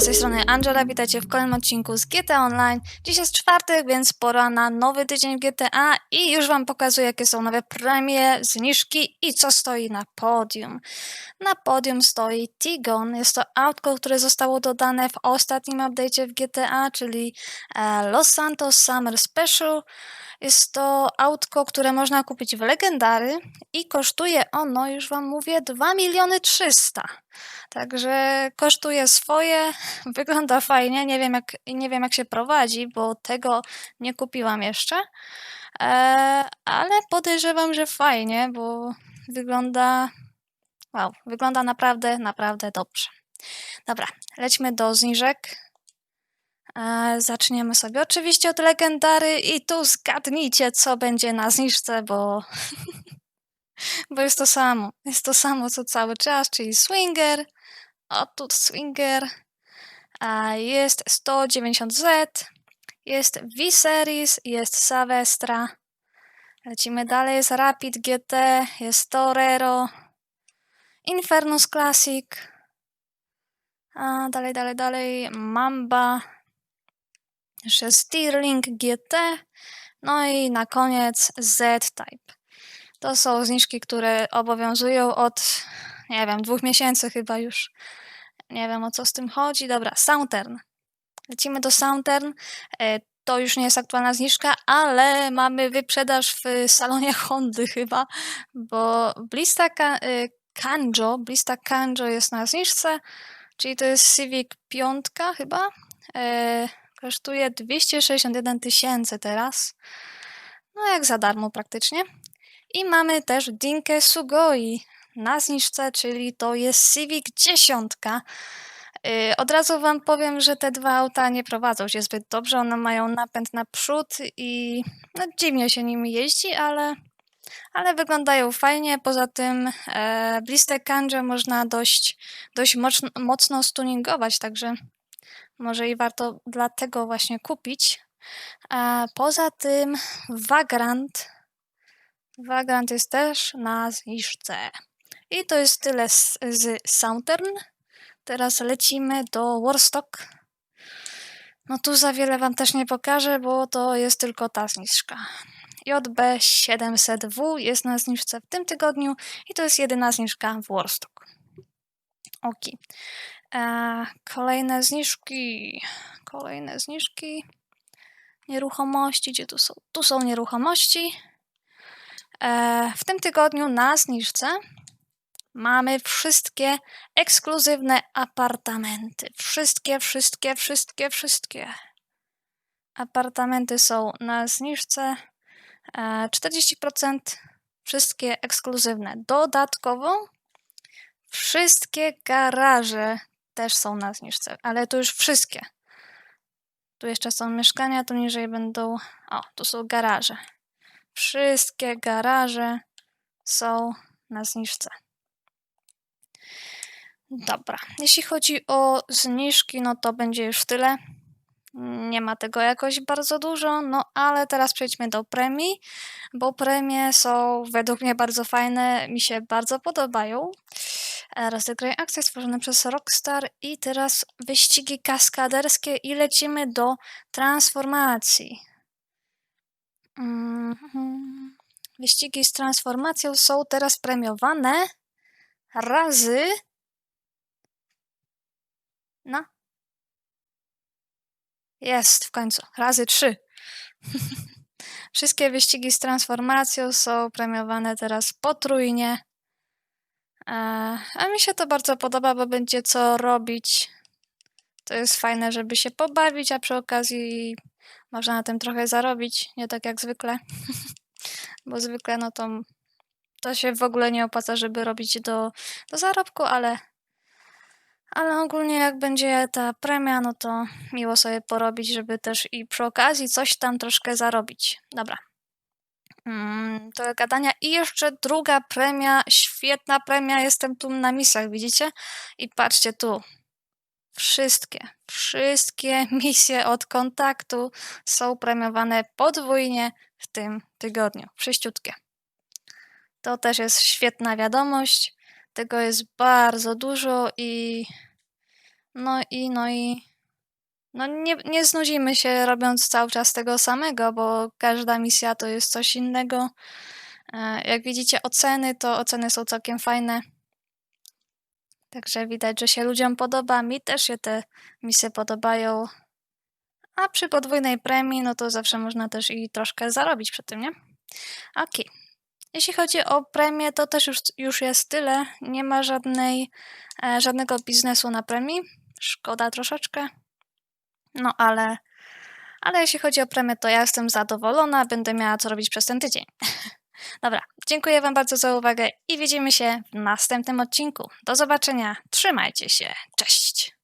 Z tej strony Angela, witajcie w kolejnym odcinku z GTA Online. Dziś jest czwartek, więc pora na nowy tydzień GTA i już wam pokazuję, jakie są nowe premie, zniżki i co stoi na podium. Na podium stoi Tigon, jest to autko, które zostało dodane w ostatnim update'cie w GTA, czyli e, Los Santos Summer Special. Jest to autko, które można kupić w Legendary i kosztuje ono, już wam mówię, 2 miliony 300. Także kosztuje swoje, wygląda fajnie, nie wiem jak, nie wiem jak się prowadzi, bo tego nie kupiłam jeszcze, e, ale podejrzewam, że fajnie, bo wygląda, wow, wygląda naprawdę, naprawdę dobrze. Dobra, lećmy do zniżek. E, zaczniemy sobie oczywiście od legendary i tu zgadnijcie, co będzie na zniżce, bo, bo jest to samo. Jest to samo co cały czas, czyli Swinger. O, tu Swinger. A jest 190Z. Jest V-Series, jest Savestra. Lecimy dalej, jest Rapid GT, jest Torero, Infernus Classic. A dalej, dalej, dalej, Mamba, jeszcze Stirling GT, no i na koniec Z-Type. To są zniżki, które obowiązują od, nie wiem, dwóch miesięcy chyba już. Nie wiem o co z tym chodzi. Dobra, Sauntern. Lecimy do Sauntern. E, To już nie jest aktualna zniżka, ale mamy wyprzedaż w salonie Hondy chyba, bo Blista y, Kanjo, Blista Kanjo jest na zniżce, czyli to jest Civic 5 chyba. E, Kosztuje 261 tysięcy teraz. No jak za darmo praktycznie. I mamy też Dinkę Sugoi na zniżce, czyli to jest Civic 10. Yy, Od razu wam powiem, że te dwa auta nie prowadzą się zbyt dobrze. One mają napęd na przód i no, dziwnie się nimi jeździ, ale, ale wyglądają fajnie. Poza tym e, blistę Kanjo można dość, dość mocno, mocno stuningować, także może i warto dlatego właśnie kupić. A poza tym Vagrant. Vagrant jest też na zniżce. I to jest tyle z, z Sauntern. Teraz lecimy do Warstock. No tu za wiele wam też nie pokażę, bo to jest tylko ta zniżka. JB700W jest na zniżce w tym tygodniu i to jest jedyna zniżka w Warstock. Ok. E, kolejne zniżki. Kolejne zniżki. Nieruchomości. Gdzie tu są? Tu są nieruchomości. E, w tym tygodniu na zniżce mamy wszystkie ekskluzywne apartamenty. Wszystkie, wszystkie, wszystkie, wszystkie. Apartamenty są na zniżce. E, 40% wszystkie ekskluzywne. Dodatkowo wszystkie garaże też są na zniżce, ale to już wszystkie. Tu jeszcze są mieszkania, tu niżej będą. O, tu są garaże. Wszystkie garaże są na zniżce. Dobra, jeśli chodzi o zniżki, no to będzie już tyle. Nie ma tego jakoś bardzo dużo, no ale teraz przejdźmy do premii, bo premie są według mnie bardzo fajne, mi się bardzo podobają. E, Rozegraj akcje stworzone przez Rockstar i teraz wyścigi kaskaderskie i lecimy do transformacji. Mhm. Wyścigi z transformacją są teraz premiowane razy. No. Jest w końcu. Razy trzy. Wszystkie wyścigi z transformacją są premiowane teraz potrójnie. E, A mi się to bardzo podoba, bo będzie co robić. To jest fajne, żeby się pobawić, a przy okazji można na tym trochę zarobić. Nie tak jak zwykle. bo zwykle no to, to się w ogóle nie opłaca, żeby robić do, do zarobku, ale, ale ogólnie jak będzie ta premia, no to miło sobie porobić, żeby też i przy okazji coś tam troszkę zarobić. Dobra. Mm, to gadania. I jeszcze druga premia, świetna premia. Jestem tu na misjach, widzicie? I patrzcie tu. Wszystkie, wszystkie misje od kontaktu są premiowane podwójnie w tym tygodniu. Wszyściutkie. To też jest świetna wiadomość. Tego jest bardzo dużo i No i, no i, no nie, nie znudzimy się robiąc cały czas tego samego, bo każda misja to jest coś innego. E, Jak widzicie oceny, to oceny są całkiem fajne. Także widać, że się ludziom podoba. Mi też się te misje podobają. A przy podwójnej premii, no to zawsze można też i troszkę zarobić przy tym, nie? Okej. Jeśli chodzi o premię, to też już, już jest tyle. Nie ma żadnej, e, żadnego biznesu na premii. Szkoda troszeczkę. No ale, ale jeśli chodzi o premię, to ja jestem zadowolona. Będę miała co robić przez ten tydzień. Dobra, dziękuję Wam bardzo za uwagę i widzimy się w następnym odcinku. Do zobaczenia. Trzymajcie się. Cześć.